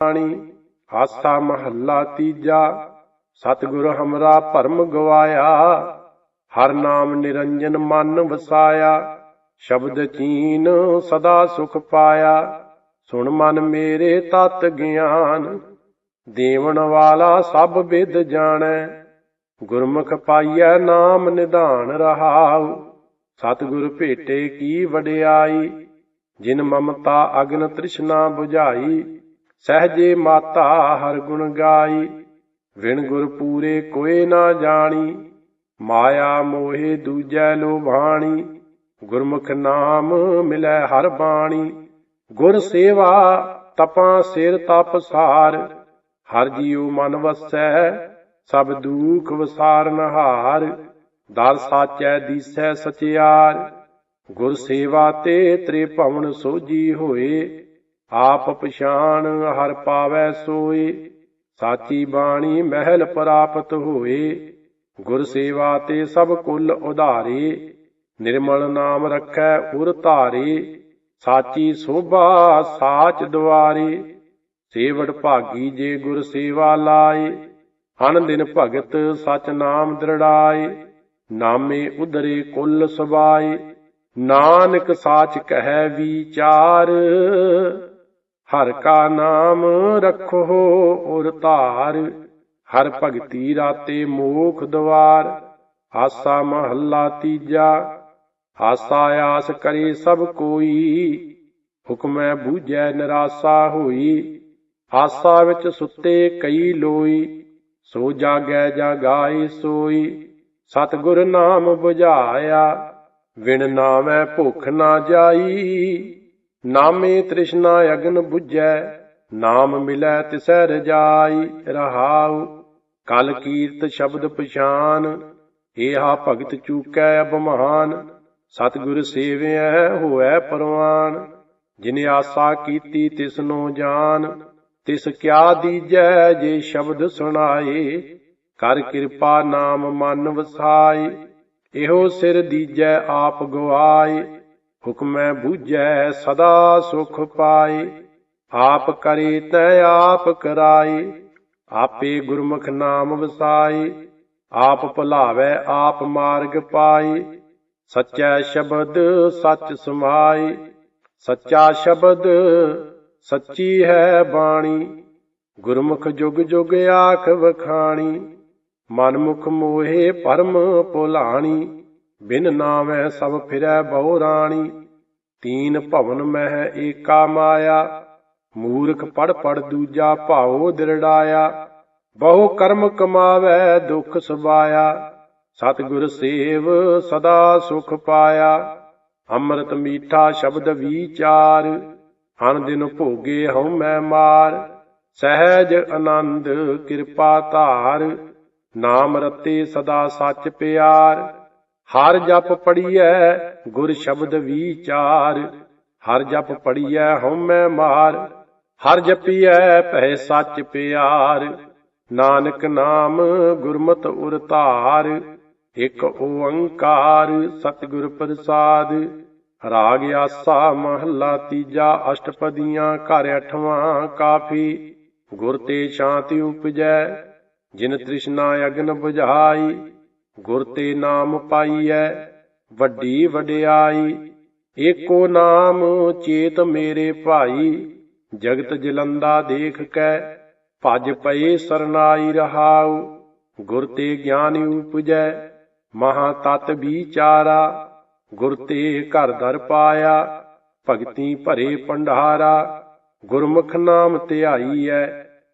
ਬਾਣੀ ਆਸਾ ਮਹੱਲਾ ਤੀਜਾ, ਸਤਿਗੁਰ ਹਮਰਾ ਭਰਮ ਗਵਾਇਆ। ਹਰ ਨਾਮ ਨਿਰੰਜਨ ਮਨ ਵਸਾਇਆ, ਸ਼ਬਦ ਚੀਨ ਸਦਾ ਸੁਖ ਪਾਇਆ। ਸੁਣ ਮਨ ਮੇਰੇ ਤਤ ਗਿਆਨ ਦੇਵਨ ਵਾਲਾ ਸਭ ਵਿਦ ਜਾਣੈ। ਗੁਰਮੁਖ ਪਾਈਐ ਨਾਮ ਨਿਧਾਨ ਰਹਾਉ, ਸਤਿਗੁਰ ਭੇਟੇ ਕੀ ਵਡਿਆਈ। ਜਿਨ ਮਮਤਾ ਅਗਨ ਤ੍ਰਿਸ਼ਨਾ 부ਝਾਈ ਸਹਜੇ ਮਾਤਾ ਹਰ ਗੁਣ ਗਾਈ, ਵਿਣ ਗੁਰ ਪੂਰੇ ਕੋਏ ਨਾ ਜਾਣੀ, ਮਾਇਆ ਮੋਹਿ ਦੂਜੈ ਲੋਭਾਣੀ, ਗੁਰਮੁਖ ਨਾਮ ਮਿਲੈ ਹਰ ਬਾਣੀ, ਗੁਰ ਸੇਵਾ ਤਪਾਂ ਸਿਰ ਤਪ ਸਾਰ, ਹਰ ਜੀਉ ਮਨ ਵਸੈ, ਸਭ ਦੁਖ ਵਸਾਰਨ ਹਾਰ ਦਰ ਸਾਚੈ ਦੀਸੈ ਸਚਿਆਰ, ਗੁਰ ਸੇਵਾ ਤੇ ਤ੍ਰੇ ਸੋਜੀ ਹੋਏ ਆਪ ਪਛਾਣ ਹਰ ਪਾਵੈ ਸੋਏ, ਸਾਚੀ ਬਾਣੀ ਮਹਿਲ ਪ੍ਰਾਪਤ ਹੋਏ। ਗੁਰ ਸੇਵਾ ਤੇ ਸਭ ਕੁਲ ਉਧਾਰੇ, ਨਿਰਮਲ ਨਾਮ ਰੱਖੈ ਉਰ ਧਾਰੇ, ਸਾਚੀ ਸੋਭਾ ਸਾਚ ਦੁਆਰੇ। ਸੇਵੜ ਭਾਗੀ ਜੇ ਗੁਰ ਸੇਵਾ ਲਾਏ, ਅਨ ਦਿਨ ਭਗਤ ਸਚ ਨਾਮ ਦ੍ਰਿੜਾਏ। ਨਾਮੇ ਉਧਰੇ ਕੁੱਲ ਸਬਾਏ ਨਾਨਕ ਸਾਚ ਕਹੈ ਵਿਚਾਰ। ਹਰ ਕਾ ਨਾਮ ਰਖੋ ਉਰ ਧਾਰ, ਹਰ ਭਗਤੀ ਰਾਤੇ ਮੋਖ ਦਵਾਰ, ਆਸਾ ਮਹੱਲਾ ਤੀਜਾ, ਆਸਾ ਆਸ ਕਰੇ ਸਭ ਕੋਈ, ਹੁਕਮੈ ਬੂਝੈ ਨਿਰਾਸਾ ਹੋਈ, ਆਸਾ ਵਿੱਚ ਸੁੱਤੇ ਕਈ ਲੋਈ, ਸੋ ਜਾਗੈ ਜਾਗਾਏ ਸੋਈ, ਸਤਿਗੁਰ ਨਾਮ 부ਝਾਇਆ ਵਿਣ ਨਾਮੈ ਭੁਖ ਨਾ ਜਾਈ ਨਾਮੇ ਤ੍ਰਿਸ਼ਨਾ ਅਗਨ 부ਝੈ ਨਾਮ ਮਿਲੈ ਤਿਸੈ ਰਜਾਈ ਰਹਾਉ, ਕਲ ਕੀਰਤ ਸ਼ਬਦ ਪਛਾਨ, ਏਹਾ ਭਗਤ ਚੂਕੈ ਅਬਮਾਨ ਸਤਿਗੁਰ ਸੇਵਿਐ ਹੋਐ ਪਰਵਾਨ, ਜਿਨੇ ਆਸਾ ਕੀਤੀ ਤਿਸਨੋ ਜਾਨ, ਤਿਸ ਕਿਆ ਦੀਜੈ ਜੇ ਸ਼ਬਦ ਸੁਣਾਏ, ਕਰ ਕਿਰਪਾ ਨਾਮ ਮਨ ਵਸਾਏ, ਇਹੋ ਸਿਰ ਦੀਜੈ ਆਪ ਗਵਾਏ ਹੁਕਮੈ ਬੂਝੈ ਸਦਾ ਸੁਖ ਪਾਏ ਆਪ ਕਰੇ ਤੈ ਆਪ ਕਰਾਏ ਆਪੇ ਗੁਰਮੁਖ ਨਾਮ ਵਸਾਏ ਆਪ ਭੁਲਾਵੇ ਆਪ ਮਾਰਗ ਪਾਏ ਸੱਚਾ ਸ਼ਬਦ ਸੱਚ ਸਮਾਏ ਸੱਚਾ ਸ਼ਬਦ ਸੱਚੀ ਹੈ ਬਾਣੀ, ਗੁਰਮੁਖ ਜੁਗ ਜੁਗ ਆਖ ਵਖਾਣੀ, ਮਨਮੁਖ ਮੋਹੇ ਪਰਮ ਭੁਲਾਣੀ। ਬਿਨ ਨਾਮੈ ਸਭ ਫਿਰੈ ਬਹੁ ਰਾਣੀ, ਤੀਨ ਭਵਨ ਮਹਿ ਏਕਾ ਮਾਇਆ, ਮੂਰਖ ਪੜ ਪੜ ਦੂਜਾ ਭਾਉ ਦਿਰੜਾਇਆ, ਬਹੁ ਕਰਮ ਕਮਾਵੇ ਦੁਖ ਸਬਾਇਆ ਸਤਿਗੁਰ ਸੇਵ ਸਦਾ ਸੁਖ ਪਾਇਆ, ਅੰਮ੍ਰਿਤ ਮੀਠਾ ਸ਼ਬਦ ਵਿਚਾਰ ਹਨ ਦਿਨ ਭੋਗੇ ਹਉ ਮੈਂ ਮਾਰ, ਸਹਿਜ ਆਨੰਦ ਕਿਰਪਾ ਧਾਰ, ਨਾਮ ਰਤੇ ਸਦਾ ਸੱਚ ਪਿਆਰ। ਹਰ ਜਪ ਪੜੀਐ ਗੁਰ ਸ਼ਬਦ ਵਿਚਾਰ ਹਰ ਜਪ ਪੜੀਐ ਹਉ ਮੈਂ ਮਾਰ। ਹਰ ਜਪੀਐ, ਭੈ ਸੱਚ ਪਿਆਰ। ਨਾਨਕ ਨਾਮ ਗੁਰਮਤ ਉਰ ਧਾਰ ਇਕ ਓੰਕਾਰ ਸਤਿਗੁਰ ਪ੍ਰਸਾਦ। ਰਾਗ ਆਸਾ ਮਹੱਲਾ ਤੀਜਾ, ਅਸ਼ਟਪਦੀਆਂ ਘਰ ਅਠਵਾਂ ਕਾਫੀ। ਗੁਰ ਤੇ ਸ਼ਾਂਤੀ ਉਪਜੈ, ਜਿਨ ਤ੍ਰਿਸ਼ਨਾ ਅਗਨ ਬੁਝਾਈ। ਗੁਰ ਤੇ ਨਾਮ ਪਾਈਐ, ਵੱਡੀ ਵਡਿਆਈ, ਏਕੋ ਨਾਮ ਚੇਤ ਮੇਰੇ ਭਾਈ, ਜਗਤ ਜਲੰਦਾ ਦੇਖ ਕੈ ਭਜ ਪਏ ਸਰਨਾਈ ਰਹਾਉ, ਗੁਰ ਤੇ ਗਿਆਨ ਉਪਜੈ, ਮਹਾ ਤਤ ਵਿਚਾਰਾ, ਗੁਰ ਤੇ ਘਰ ਦਰ ਪਾਇਆ, ਭਗਤੀ ਭਰੇ ਪੰਡਾਰਾ ਗੁਰਮੁਖ ਨਾਮ ਧਿਆਈਐ,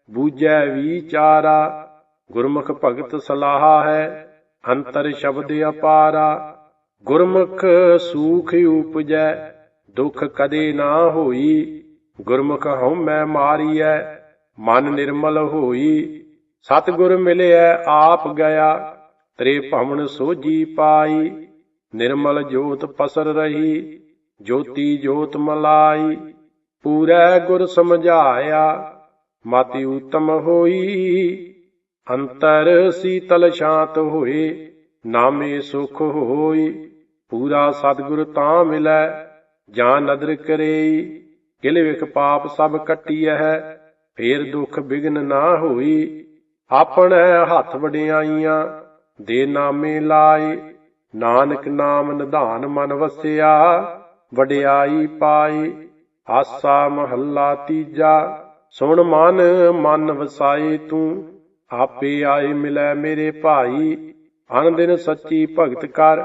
ਬੂਝੈ ਵਿਚਾਰਾ, ਗੁਰਮੁਖ ਭਗਤ ਸਲਾਹਾ ਹੈ ਅੰਤਰ ਸ਼ਬਦ ਅਪਾਰਾ, ਗੁਰਮੁਖ ਸੂਖ ਉਪਜੈ, ਦੁਖ ਕਦੇ ਨਾ ਹੋਈ, ਗੁਰਮੁਖ ਹਉਮੈ ਮਾਰੀਐ, ਮਨ ਨਿਰਮਲ ਹੋਈ, ਸਤਿਗੁਰ ਮਿਲਿਐ ਆਪ ਗਿਆ, ਤ੍ਰੇ ਭਵਨ ਸੋਜੀ ਪਾਈ, ਨਿਰਮਲ ਜੋਤ ਪਸਰ ਰਹੀ, ਜੋਤੀ ਜੋਤ ਮਲਾਈ, ਪੂਰੈ ਗੁਰ ਸਮਝਾਇਆ, ਮਤਿ ਉਤਮ ਹੋਈ ਅੰਤਰ ਸੀਤਲ ਸ਼ਾਂਤ ਹੋਏ, ਨਾਮੇ ਸੁਖ ਹੋਈ, ਪੂਰਾ ਸਤਿਗੁਰ ਤਾਂ ਮਿਲੈ ਜਾਂ ਨਦਰ ਕਰੇਈ ਕਿਲ ਵਿਖ ਪਾਪ ਸਭ ਕੱਟੀਐ, ਫੇਰ ਦੁੱਖ ਬਿਗਨ ਨਾ ਹੋਈ, ਆਪਣੇ ਹੱਥ ਵਡਿਆਈਆਂ, ਦੇ ਨਾਮੇ ਲਾਏ, ਨਾਨਕ ਨਾਮ ਨਿਧਾਨ ਮਨ ਵਸਿਆ, ਵਡਿਆਈ ਪਾਈ ਆਸਾ ਮਹੱਲਾ ਤੀਜਾ, ਸੁਣ ਮਨ ਮਨ ਵਸਾਏ ਤੂੰ ਆਪੇ ਆਏ ਮਿਲੈ ਮੇਰੇ ਭਾਈ ਅਨ ਦਿਨ ਸੱਚੀ ਭਗਤ ਕਰ,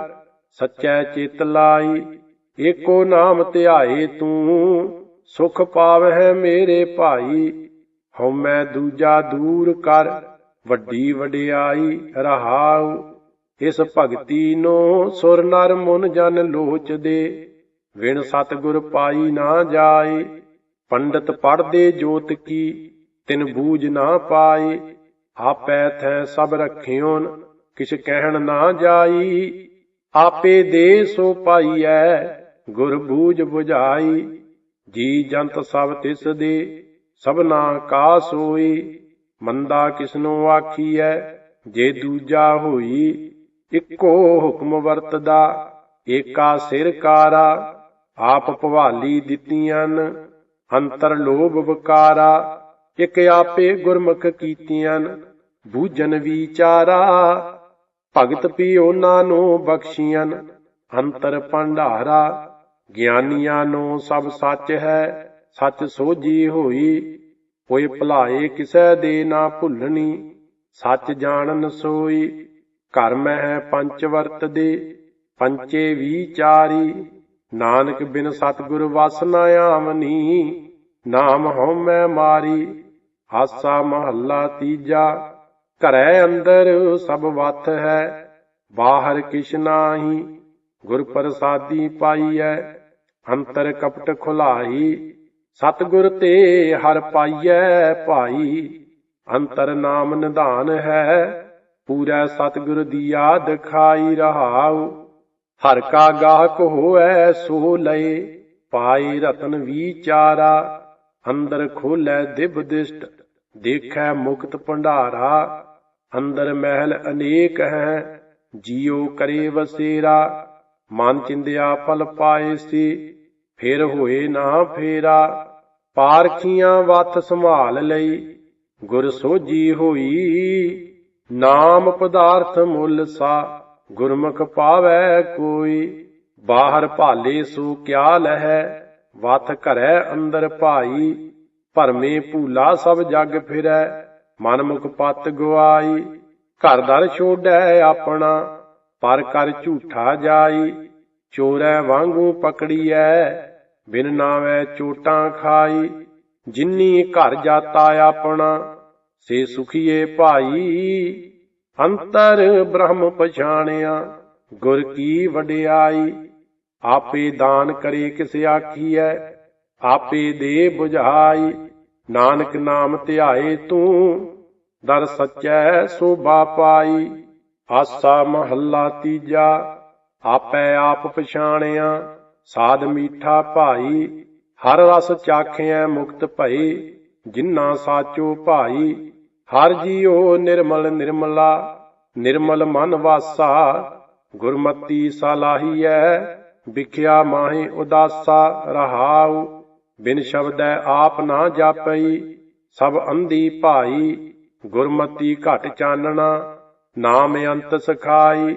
ਸੱਚੈ ਚਿਤ ਲਾਈ। ਏਕੋ ਨਾਮ ਧਿਆਏ ਤੂੰ, ਸੁਖ ਪਾਵਹਿ ਮੇਰੇ ਭਾਈ। ਹਉਮੈ ਦੂਜਾ ਦੂਰ ਕਰ, ਵੱਡੀ ਵਡਿਆਈ ਰਹਾਉ। ਇਸ ਭਗਤੀ ਨੂੰ ਸੁਰ ਨਰ ਮਨ ਜਨ ਲੋਚਦੇ। ਵਿਣ ਸਤਿਗੁਰ ਪਾਈ ਨਾ ਜਾਏ, ਪੰਡਤ ਪੜਦੇ ਜੋਤ ਕੀ, ਤਿਨ ਬੂਝ ਨਾ ਪਾਏ। ਆਪੈ ਥੈ ਸਭ ਰਖਿਓਨ, ਕਿਛ ਕਹਿਣ ਨਾ ਜਾਈ। ਆਪੇ ਦੇ ਸੋ ਪਾਈਐ, ਗੁਰ ਬੂਝ 부ਝਾਈ ਜੀ ਜੰਤ ਸਭ ਤਿਸ ਦੇ, ਸਭਨਾ ਕਾ ਸੋਈ। ਮੰਦਾ ਕਿਸਨੋ ਆਖੀਐ, ਜੇ ਦੂਜਾ ਹੋਈ, ਇੱਕੋ ਹੁਕਮ ਵਰਤਦਾ। ਏਕਾ ਸਿਰ ਕਾਰਾ, ਆਪ ਭਵਾਲੀ ਦਿੱਤੀਆਂ ਅੰਤਰ ਲੋਭ ਵਿਕਾਰਾ। ਇਕ ਆਪੇ ਗੁਰਮੁਖ ਕੀਤੀਆਂ ਬੂਝਨ ਵਿਚਾਰਾ। ਭਗਤ ਪੀ ਉਹਨਾਂ ਨੂੰ ਬਖਸ਼ੀਆਂ ਅੰਤਰ ਭੰਡਾਰਾ। ਗਿਆਨੀਆਂ ਨੂੰ ਸਭ ਸੱਚ ਹੈ, ਸੱਚ ਸੋਝੀ ਹੋਈ। ਕੋਈ ਭੁਲਾਏ ਕਿਸੈ ਦੇ ਨਾ ਭੁੱਲਣੀ, ਸੱਚ ਜਾਣਨ ਸੋਈ। ਘਰ ਮਹਿ ਪੰਚ ਵਰਤ ਦੇ, ਪੰਚੇ ਵਿਚਾਰੀ। ਨਾਨਕ ਬਿਨ ਸਤਿਗੁਰ ਵਸ ਨ ਆਵਨੀ, ਨਾਮ ਹਉਮੈ ਮਾਰੀ। ਹਾਸਾ ਮਹੱਲਾ ਤੀਜਾ, ਘਰੈ ਅੰਦਰ ਸਭ ਵਤ ਹੈ, ਬਾਹਰ ਕਿਛ ਨਾਹੀ, ਗੁਰ ਪ੍ਰਸਾਦੀ ਪਾਈਐ ਅੰਤਰ ਕਪਟ ਖੁਲਾਈ ਸਤਿਗੁਰ ਤੇ ਹਰ ਪਾਈਐ ਭਾਈ, ਅੰਤਰ ਨਾਮ ਨਿਧਾਨ ਹੈ, ਪੂਰਾ ਸਤਿਗੁਰ ਦੀਆ ਦਿਖਾਈ ਰਹਾਉ, ਹਰ ਕਾ ਗਾਹਕ ਹੋਐ ਸੋ ਲਏ ਪਾਈ ਰਤਨ ਵਿਚਾਰਾ, ਅੰਦਰ ਖੋਲੇ ਦਿਵ ਦਿਸ਼ਟ ਦੇਖੈ ਮੁਕਤ ਭੰਡਾਰਾ, ਅੰਦਰ ਮਹਿਲ ਅਨੇਕ ਹੈ, ਜੀਉ ਕਰੇ ਵਸੇਰਾ, ਮਨ ਚਿੰਦਿਆ ਫਲ ਪਾਏ ਸੀ, ਫਿਰ ਹੋਏ ਨਾ ਫੇਰਾ, ਪਾਰਖੀਆਂ ਵਤ ਸੰਭਾਲ ਲਈ, ਗੁਰ ਸੋਜੀ ਹੋਈ, ਨਾਮ ਪਦਾਰਥ ਮੁੱਲ ਸਾ, ਗੁਰਮੁਖ ਪਾਵੈ ਕੋਈ, ਬਾਹਰ ਭਾਲੇ ਸੋ ਕਿਆ ਲਹੈ, ਵਤ ਘਰੈ ਅੰਦਰ ਭਾਈ ਭਰਮੇ ਭੂਲਾ ਸਭ ਜਗ ਫਿਰੈ ਮਨ ਮੁਖ ਪਤ ਗਵਾਈ। ਘਰ ਦਰ ਛੋੜੈ ਆਪਣਾ, ਪਰ ਕਰ ਝੂਠਾ ਜਾਈ। ਚੋਰੈ ਵਾਂਗੂ ਪਕੜੀਐ, ਬਿਨ ਨਾਵੈ ਚੋਟਾਂ ਖਾਈ। ਜਿਨੀ ਘਰ ਜਾਤਾ ਆਪਣਾ, ਸੇ ਸੁਖੀਏ ਭਾਈ। ਅੰਤਰ ਬ੍ਰਹਮ ਪਛਾਣਿਆ, ਗੁਰ ਕੀ ਵਡਿਆਈ। ਆਪੇ ਦਾਨ ਕਰੇ ਕਿਸ ਆਖੀਐ ਆਪੇ ਦੇ 부ਝਾਈ ਨਾਨਕ ਨਾਮ ਧਿਆਏ ਤੂੰ, ਦਰ ਸਚੈ ਸੋਭਾ ਪਾਈ। ਆਸਾ ਮਹੱਲਾ ਤੀਜਾ, ਆਪੈ ਆਪ ਪਛਾਣਿਆ। ਸਾਧ ਮੀਠਾ ਭਾਈ, ਹਰ ਰਸ ਚਾਖਿਆ ਮੁਕਤ ਭਈ। ਜਿਨ੍ਹਾਂ ਸਾਚੋ ਭਾਈ, ਹਰ ਜੀਉ ਨਿਰਮਲ ਨਿਰਮਲਾ। ਨਿਰਮਲ ਮਨ ਵਾਸਾ, ਗੁਰਮਤੀ ਸਲਾਹੀਐ। ਵਿਖਿਆ ਮਾਹੀ ਉਦਾਸਾ, ਰਹਾਉ। ਬਿਨ ਸ਼ਬਦੈ ਆਪ ਨਾ ਜਾਪਈ, ਸਭ ਅੰਧੀ ਭਾਈ, ਗੁਰਮਤੀ ਘਟ ਚਾਨਣਾ, ਨਾਮ ਅੰਤ ਸਖਾਈ।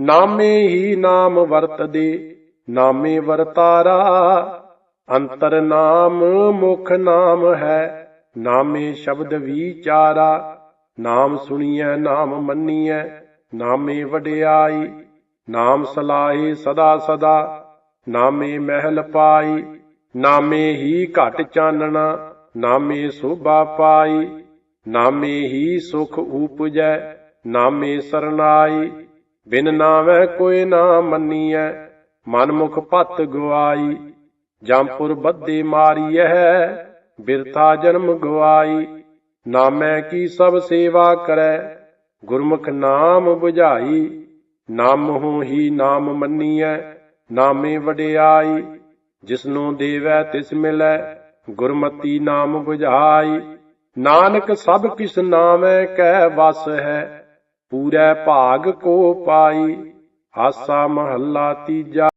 ਨਾਮੇ ਹੀ ਨਾਮ ਵਰਤਦੇ, ਨਾਮੇ ਵਰਤਾਰਾ। ਅੰਤਰ ਨਾਮ ਮੁਖ ਨਾਮ ਹੈ, ਨਾਮੇ ਸ਼ਬਦ ਵਿਚਾਰਾ। ਨਾਮ ਸੁਣੀਐ, ਨਾਮ ਮੰਨੀਐ, ਨਾਮੇ ਵਡਿਆਈ। ਨਾਮ ਸਲਾਹੇ ਸਦਾ ਸਦਾ, ਨਾਮੇ ਮਹਿਲ ਪਾਈ। ਨਾਮੇ ਹੀ ਘਟ ਚਾਨਣਾ, ਨਾਮੇ ਸੋਭਾ ਪਾਈ, ਨਾਮੇ ਹੀ ਸੁਖ ਉਪਜੈ ਨਾਮੇ ਸਰਨਾਈ। ਬਿਨ ਨਾਵੇਂ ਕੋਈ ਨਾ ਮੰਨੀਐ ਮਨ ਮੁਖ ਪਤ ਗਵਾਈ ਜੰਪੁਰ ਬੱਦੇ ਮਾਰੀਐ, ਬਿਰਥਾ ਜਨਮ ਗਵਾਈ ਨਾਮੈ ਕੀ ਸਭ ਸੇਵਾ ਕਰੈ, ਗੁਰਮੁਖ ਨਾਮ 부ਝਾਈ ਨਾਮਹੁ ਹੀ ਨਾਮ ਮੰਨੀਐ, ਨਾਮੇ ਵਡਿਆਈ। ਜਿਸਨੂੰ ਦੇਵੈ ਤਿਸ ਮਿਲੈ, ਗੁਰਮਤੀ ਨਾਮ 부ਝਾਈ ਨਾਨਕ ਸਭ ਕਿਸ ਨਾਮੈ ਕਹਿ ਵਸ ਹੈ, ਪੂਰੇ ਭਾਗ ਕੋ ਪਾਈ। ਆਸਾ ਮਹੱਲਾ ਤੀਜਾ